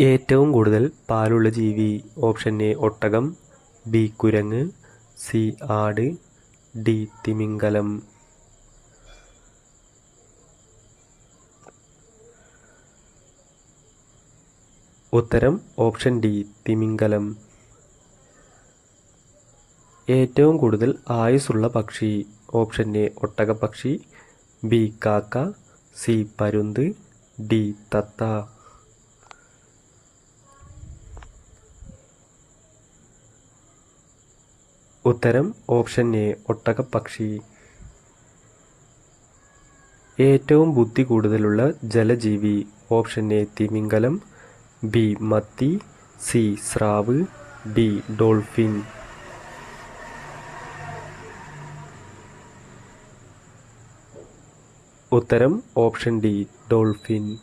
ഏറ്റവും കൂടുതൽ പാലുള്ള ജീവി ഓപ്ഷൻ എ ഒട്ടകം ബി കുരങ്ങ് സി ആട് ഡി തിമിംഗലം. ഉത്തരം ഓപ്ഷൻ ഡി തിമിംഗലം. ഏറ്റവും കൂടുതൽ ആയുസ്സുള്ള പക്ഷി ഓപ്ഷൻ എ ഒട്ടകപ്പക്ഷി ബി കാക്ക സി പരുന്ത് ഡി തത്ത. ഉത്തരം ഓപ്ഷൻ എ ഒട്ടകപ്പക്ഷി. ഏറ്റവും ബുദ്ധി കൂടുതലുള്ള ജലജീവി. ഓപ്ഷൻ എ തിമിംഗലം. ബി മത്തി. സി സ്രാവ്. D dolphin. ഉത്തരം ഓപ്ഷൻ ഡി ഡോൾഫിൻ.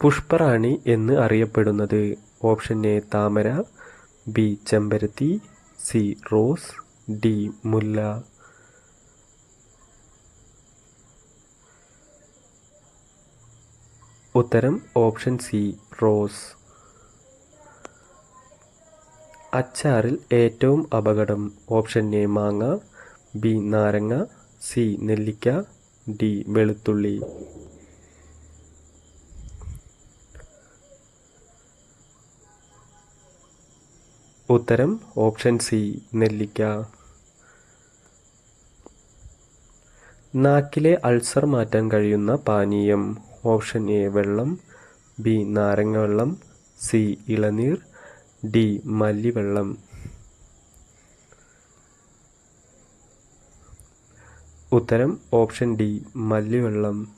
പുഷ്പറാണി എന്ന് അറിയപ്പെടുന്നത്. ഓപ്ഷൻ എ താമര. ബി ചെമ്പരത്തി സി റോസ് ഡി മുല്ല. ഉത്തരം ഓപ്ഷൻ സി റോസ്. അച്ചാറിൽ ഏറ്റവും അപകടം ഓപ്ഷൻ എ മാങ്ങ ബി നാരങ്ങ സി നെല്ലിക്ക ഡി വെളുത്തുള്ളി. ഉത്തരം ഓപ്ഷൻ സി നെല്ലിക്ക. നാക്കിലെ അൾസർ മാറ്റാൻ കഴിയുന്ന പാനീയം. ഓപ്ഷൻ എ വെള്ളം. ബി നാരങ്ങ വെള്ളം. സി ഇളനീർ. ഡി മല്ലിവെള്ളം. ഉത്തരം ഓപ്ഷൻ ഡി മല്ലിവെള്ളം.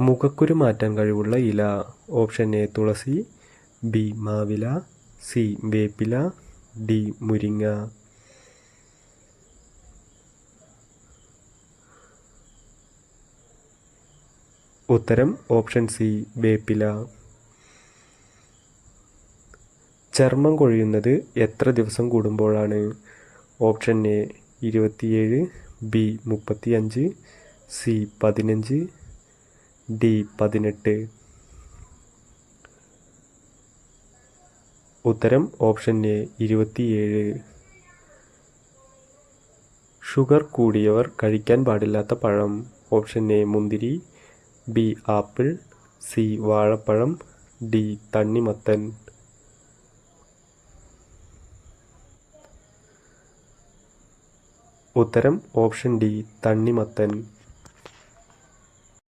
മുഖക്കുരു മാറ്റാൻ കഴിവുള്ള ഇല. ഓപ്ഷൻ എ തുളസി. ബി മാവില സി വേപ്പില ഡി മുരിങ്ങ. ഉത്തരം ഓപ്ഷൻ സി വേപ്പില. ചർമ്മം കൊഴിയുന്നത് എത്ര ദിവസം കൂടുമ്പോഴാണ്? ഓപ്ഷൻ എ ഇരുപത്തിയേഴ് ബി മുപ്പത്തിയഞ്ച് സി പതിനഞ്ച് ഡി പതിനെട്ട്. ഉത്തരം ഓപ്ഷൻ എ ഇരുപത്തിയേഴ്. ഷുഗർ കൂടിയവർ കഴിക്കാൻ പാടില്ലാത്ത പഴം. ഓപ്ഷൻ എ മുന്തിരി. B apple. സി വാഴപ്പഴം. ഡി തണ്ണിമത്തൻ. ഉത്തരം ഓപ്ഷൻ ഡി തണ്ണിമത്തൻ.